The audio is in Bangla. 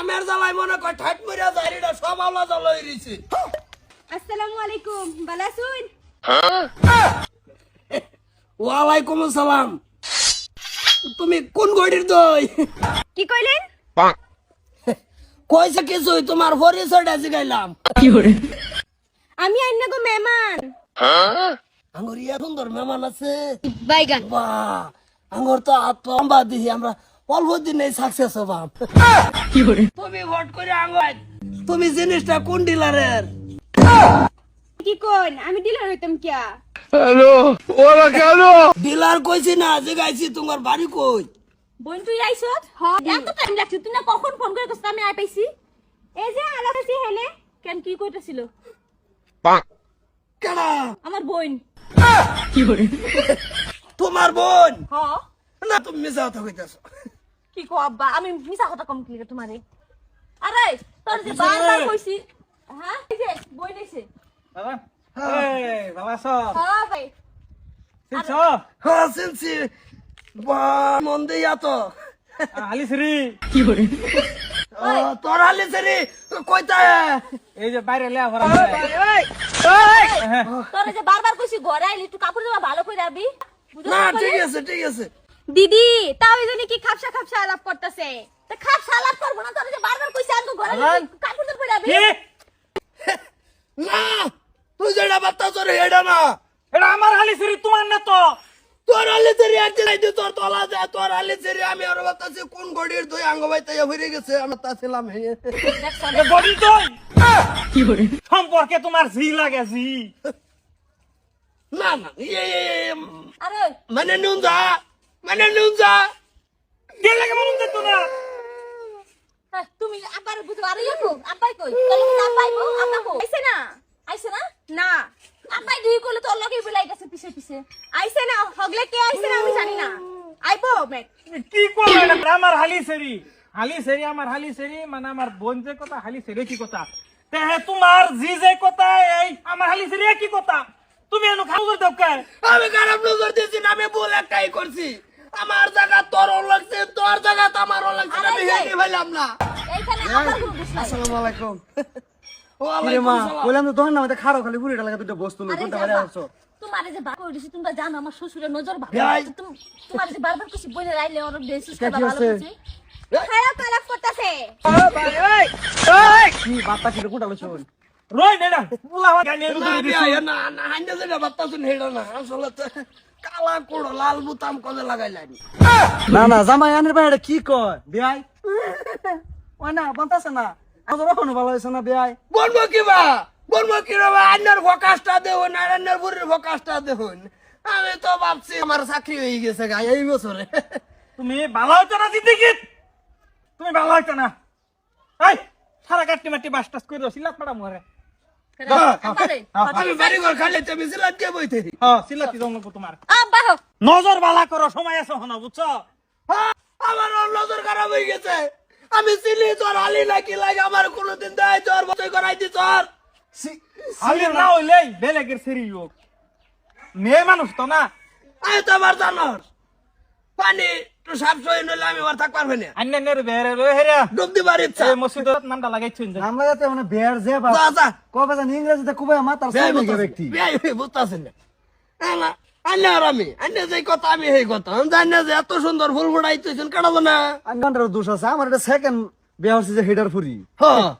আমের জ্বালাই মনে কয় ঠাট মরিয়া জারিটা সব আল্লাহ জ্বালাই রয়েছে আসসালামু আলাইকুম আছুন? ওয়ালাইকুম আসসালাম। তুমি কোন গড়ির দই? কি কইলেন? কইছে কিছু তোমার পরিচয়টা জিগাইলাম। আমি আইনা গো মেহমান। আঙ্গুর ইয়া সুন্দর মেহমান আছে। বাইগান। বাহ! আঙ্গুর তো হাত লম্বা দিহি আমরা অল্প দিনে সাকসেস হবাম তুমি ভোট করে তুমি জিনিসটা কোন ডিলারের কি কোন আমি ডিলার হইতাম কিয়া? ডিলার কইছি না জিগাইছি তোমার বাড়ি কই? বোন তুই আইছত হ এত টাইম লাগছে তুই না কখন ফোন করে কষ্ট আমি আই পাইছি। এই যে আলাদাছি কেন কি কইতাছিল? কেডা? আমার বোন। তোমার বোন? হ না তুমি মিছা কথা কইতাছো কি কো আব্বা? আমি মিছা কথা কম কি তোমারে? আরে তোর যে বারবার কইছি হ্যাঁ? এই যে এসে বাবা। এই বাবা স হ্যাঁ ভাই। হ্যাঁ সিনসি বা মন দিয়া তো আলিসরি ও, তোর আলি সেরি? কইতা? এই যে বাইরে লে ভরা তোর যে বারবার কইছি ঘরে আইলি তুই কাপড় জামা ভালো করে আবি। না ঠিক আছে ঠিক আছে। দিদি তাও এই জন্য কি খাপসা খাপসা আলাপ করতেছে? তা খাপসা আলাপ করব না তোর যে বারবার কইছি ঘরে কাপড় কি? না তুই যেটা বাত্তা তোর হেডা না। এটা আমার আলিসরি তোমার না তো। তোর আলি সেরি একদিন আইতে তোর তলা যায় তোর আলি সেরি আমি আর বাত্তাছি কোন গড়ির দুই আঙ্গ বাইতে হয়ে গেছে আমি তা ছিলাম হে। তো। সম্পর্কে তোমার জি লাগে জি না না আরে। মানে নুন যা। মানে গেলে কেমন না? তুমি বুঝো আরে আব্বাই কই? আব্বা কো আইছে না? আইছে না? না। আব্বাই দুই কইলে তোর লগে বিলাই গেছে পিছে পিছে। আইছে না? হগলে কে আইছে না আমি জানি না। আইবো মেক কি করল এটা? আমার আমার হালিসেরি মানে আমার বোন যে কথা হালি হালিসেরি কি কথা? তে তোমার জি যে কথা এই আমার হালিসেরি কি কথা? তুমি এনো খাও করে দাও কে? আমি খারাপ নজর দিয়েছি না আমি ভুল একটাই করছি। আমার জায়গা তোর লাগছে তোর জায়গা আমার লাগছে না, আমি হেঁটে ফেলাম না। আসসালামু আলাইকুম। বললাম তো তখন না খাড়ো খালি বুড়িটা লাগা দুটো বস্তু নেই কোনটা যাবা। বাড়ি তোমারে যে বার করে তোমরা জানো আমার শ্বশুরের নজর ভালো তুমি তোমার যে বারবার কিছু বলে রাইলে ওর বেশি ভালো হচ্ছে? খারাপ খারাপ করতেছে। কি বাপ্পা ছিল কোনটা বলছো? রই নেডা পুলা আমার গানি না, না, না, যেটা। আসলে কালা কুড়ো, লাল বুতাম কবে লাগাইলেন? না না জামাই আনের বাইরে কি কয় বিয়াই ওই না ভালো না বিয়াই বলব কি বা? বলব কি রে বা? আইনার ফোকাসটা দেখুন, আর আইনার বুড়ির ফোকাসটা দেখুন। আমি তো ভাবছি আমার চাকরি হয়ে গেছে এই বছরে তুমি ভালো হইতো না জিন্দিগি তুমি ভালো হইতো না এই সারা কাটতে মাটি বাস টাস করে দাও পাড়া মরে নজর বালা করো সময় আছে হনা বুঝছ? হ্যাঁ, আমার নজর খারাপ হয়ে গেছে। আমি চিনি তোর আলি নাকি লাগে আমার কোনোদিন দেয় তোর বতই করাই দি তোর আমি না হইলে বেলেগের সেরি লোক মেয়ে মানুষ তো না। আমি তো আমার জানর। পানি তো সাপ সই নইলে আমি আর থাক পারবে না। আন্নে নের বেরে রয়ে হেরা। ডুব দিবার ইচ্ছা। এই মসজিদের নামটা লাগাইছেন যে। আমরা যাতে মানে বেয়ার যে বা যা, যা। কবে জানি ইংরেজিতে খুবই মাতার বিয়াই সামনে বুঝতাছি, ব্যক্তি বিয়াই বুঝতাছি না। না, না, আন্নে আর আমি। আন্নে যে কথা আমি সেই কথা। আমি জানি না যে এত সুন্দর ফুল ফুটাইতেছেন কাটাবো না। আমি ঘণ্টার দোষ আছে। আমার এটা সেকেন্ড বিয়া হচ্ছে যে হেডার ফুরি হ্যাঁ।